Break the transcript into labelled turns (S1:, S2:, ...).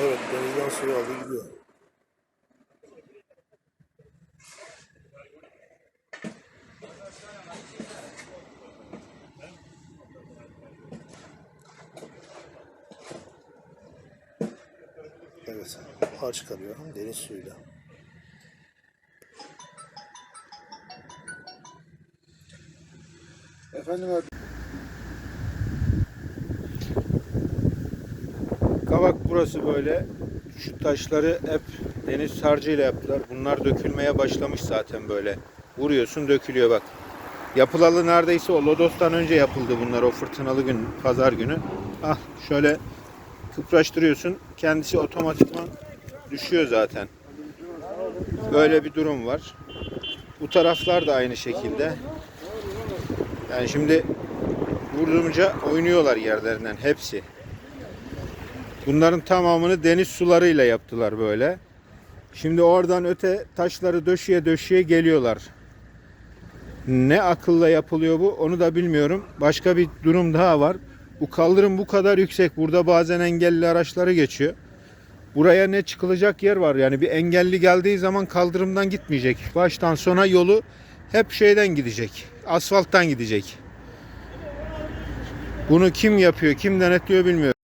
S1: Evet denizden suyu aldı gidiyor. Evet, buhar çıkarıyor deniz suyuyla. Efendim abi.
S2: Kavak burası böyle. Şu taşları hep deniz harcıyla yaptılar. Bunlar dökülmeye başlamış zaten böyle. Vuruyorsun dökülüyor bak. Yapılalı neredeyse o Lodos'tan önce yapıldı bunlar o fırtınalı gün, pazar günü. Ah şöyle kıpraştırıyorsun. Kendisi otomatikman düşüyor zaten. Böyle bir durum var. Bu taraflar da aynı şekilde. Yani şimdi vurduğunca oynuyorlar yerlerinden hepsi. Bunların tamamını deniz sularıyla yaptılar böyle. Şimdi oradan öte taşları döşeye döşeye geliyorlar. Ne akılla yapılıyor bu onu da bilmiyorum. Başka bir durum daha var. Bu kaldırım bu kadar yüksek. Burada bazen engelli araçları geçiyor. Buraya ne çıkılacak yer var. Yani bir engelli geldiği zaman kaldırımdan gitmeyecek. Baştan sona yolu hep şeyden gidecek. Asfalttan gidecek. Bunu kim yapıyor, kim denetliyor bilmiyorum.